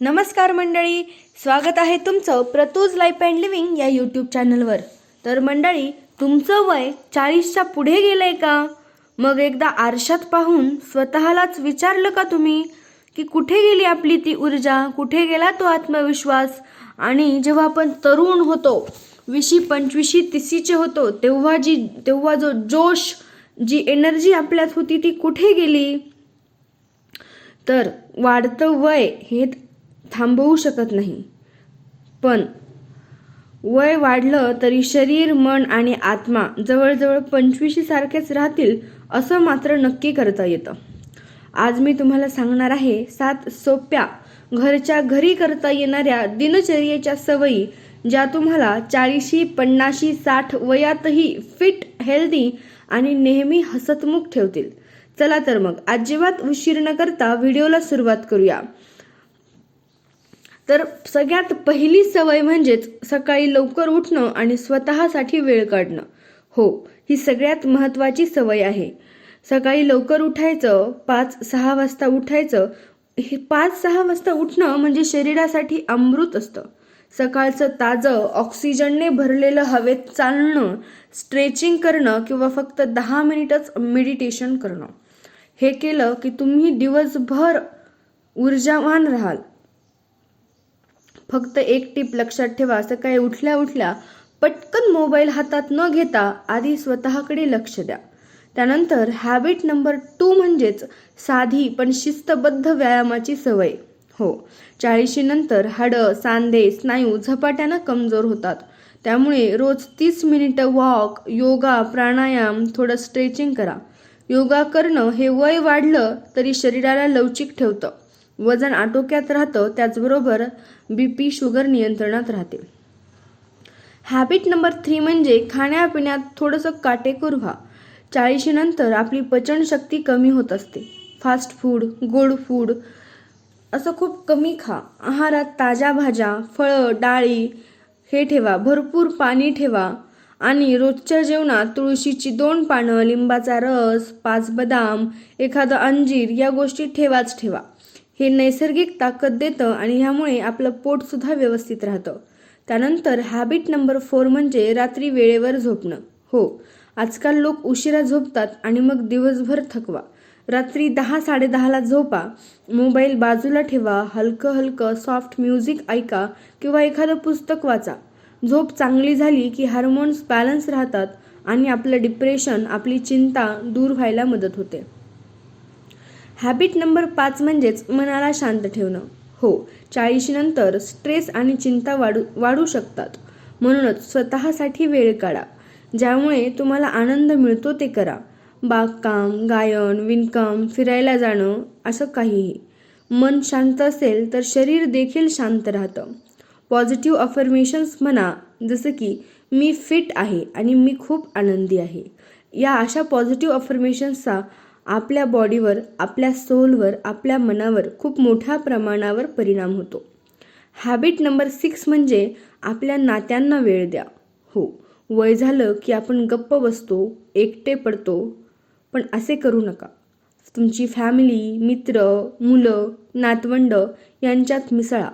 नमस्कार मंडळी स्वागत आहे तुमचं प्रतूज लाईफ अँड लिव्हिंग या यूट्यूब चॅनलवर. तर मंडळी तुमचं वय चाळीसच्या पुढे गेलंय का? मग एकदा आरशात पाहून स्वतःलाच विचारलं का तुम्ही? की कुठे गेली आपली ती ऊर्जा? कुठे गेला तो आत्मविश्वास? आणि जेव्हा आपण तरुण होतो विशी पंचवीशी तिसीचे होतो तेव्हा जी तेव्हा जो जोश जी एनर्जी आपल्यात होती ती कुठे गेली? तर वाढतं वय हे थांबवू शकत नाही. पण वय वाढलं तरी शरीर मन आणि आत्मा जवळजवळ पंचवीशी सारखेच राहतील असं मात्र नक्की करता येतं. आज मी तुम्हाला सांगणार आहे सात सोप्या घरच्या घरी करता येणाऱ्या दिनचर्येच्या सवयी ज्या तुम्हाला चाळीशी पन्नाशी साठ वयातही फिट हेल्दी आणि नेहमी हसतमुख ठेवतील. चला तर मग अजिबात उशीर न करता व्हिडिओला सुरुवात करूया. तर सगळ्यात पहिली सवय म्हणजेच सकाळी लवकर उठणं आणि स्वतःसाठी वेळ काढणं. हो ही सगळ्यात महत्त्वाची सवय आहे. सकाळी लवकर उठायचं पाच सहा वाजता उठायचं हे पाच सहा वाजता उठणं म्हणजे शरीरासाठी अमृत असतं. सकाळचं ताजं ऑक्सिजनने भरलेलं हवेत चालणं स्ट्रेचिंग करणं किंवा फक्त दहा मिनिटच मेडिटेशन करणं. हे केलं की तुम्ही दिवसभर ऊर्जावान राहाल. फक्त एक टीप लक्षात ठेवा सकाळी उठल्या उठल्या पटकन मोबाईल हातात न घेता आधी स्वतःकडे लक्ष द्या. त्यानंतर हॅबिट नंबर टू म्हणजेच साधी पण शिस्तबद्ध व्यायामाची सवय. हो चाळीशी नंतर हाडं सांधे स्नायू झपाट्यानं कमजोर होतात. त्यामुळे रोज तीस मिनिटं वॉक योगा प्राणायाम थोडं स्ट्रेचिंग करा. योगा करणं हे वय वाढलं तरी शरीराला लवचिक ठेवतं. वजन आटोक्यात राहतं त्याचबरोबर बी पी शुगर नियंत्रणात राहते. हॅबिट नंबर थ्री म्हणजे खाण्यापिण्यात थोडंसं काटेकोर व्हा. चाळीशीनंतर आपली पचनशक्ती कमी होत असते. फास्ट फूड गोड फूड असं खूप कमी खा. आहारात ताज्या भाज्या फळं डाळी हे ठेवा. भरपूर पाणी ठेवा. आणि रोजच्या जेवणात तुळशीची दोन पानं लिंबाचा रस पाच बदाम एखादं अंजीर या गोष्टी ठेवाच ठेवा. हे नैसर्गिक ताकद देतं आणि ह्यामुळे आपलं पोटसुद्धा व्यवस्थित राहतं. त्यानंतर हॅबिट नंबर फोर म्हणजे रात्री वेळेवर झोपणं. हो आजकाल लोक उशिरा झोपतात आणि मग दिवसभर थकवा. रात्री दहा साडेदहाला झोपा मोबाईल बाजूला ठेवा हलकं हलकं सॉफ्ट म्युझिक ऐका किंवा एखादं पुस्तक वाचा. झोप चांगली झाली की हार्मोन्स बॅलन्स राहतात आणि आपलं डिप्रेशन आपली चिंता दूर व्हायला मदत होते. हॅबिट नंबर पाच म्हणजेच मनाला शांत ठेवणं. हो चाळीशीनंतर स्ट्रेस आणि चिंता वाढू वाढू शकतात. म्हणूनच स्वतःसाठी वेळ काढा. ज्यामुळे तुम्हाला आनंद मिळतो ते करा. बागकाम गायन विणकाम फिरायला जाणं असं काहीही. मन शांत असेल तर शरीर देखील शांत राहतं. पॉझिटिव्ह अफर्मेशन्स म्हणा जसं की मी फिट आहे आणि मी खूप आनंदी आहे. या अशा पॉझिटिव्ह अफर्मेशन्सचा आपल्या बॉडीवर आपल्या सोलवर आपल्या मनावर खूप मोठ्या प्रमाणावर परिणाम होतो. हॅबिट नंबर सिक्स म्हणजे आपल्या नात्यांना वेळ द्या. हो वय झालं की आपण गप्प बसतो एकटे पडतो पण असे करू नका. तुमची फॅमिली मित्र मुलं नातवंड यांच्यात मिसळा.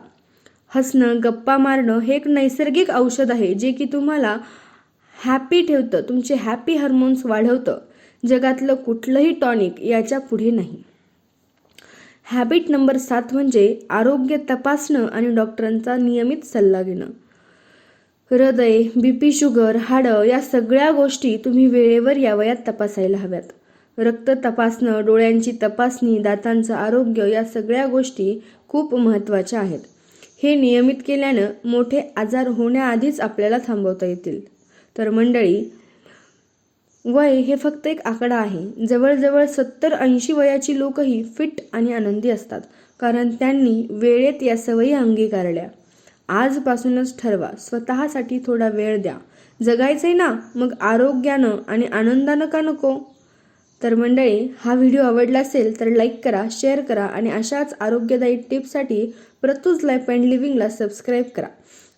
हसणं गप्पा मारणं हे एक नैसर्गिक औषध आहे जे की तुम्हाला हॅपी ठेवतं तुमचे हॅपी हार्मोन्स वाढवतं. जगातलं कुठलंही टॉनिक याच्यापुढे नाही. हॅबिट नंबर सात म्हणजे आरोग्य तपासणं आणि डॉक्टरांचा नियमित सल्ला घेणं. हृदय बी पी शुगर हाडं या सगळ्या गोष्टी तुम्ही वेळेवर यावयात तपासायला हव्यात. रक्त तपासणं डोळ्यांची तपासणी दातांचं आरोग्य या सगळ्या गोष्टी खूप महत्त्वाच्या आहेत. हे नियमित केल्यानं मोठे आजार होण्याआधीच आपल्याला थांबवता येतील. तर मंडळी वय हे फक्त एक आकडा आहे. जवळजवळ सत्तर ऐंशी वयाची लोकही फिट आणि आनंदी असतात. कारण त्यांनी वेळेत या सवयी अंगीकारल्या. आजपासूनच ठरवा. स्वतःसाठी थोडा वेळ द्या. जगायचंय ना? मग आरोग्यानं आणि आनंदानं का नको? तर मंडळी हा व्हिडिओ आवडला असेल तर लाईक करा शेअर करा आणि अशाच आरोग्यदायी टिप्ससाठी प्रतूज लाईफ अँड लिव्हिंगला सबस्क्राईब करा.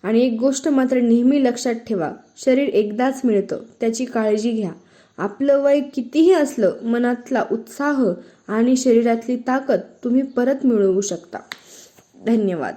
आणि एक गोष्ट मात्र नेहमी लक्षात ठेवा. शरीर एकदाच मिळतं. त्याची काळजी घ्या. आपलं वय कितीही असलं मनातला उत्साह आणि शरीरातली ताकद तुम्ही परत मिळवू शकता. धन्यवाद.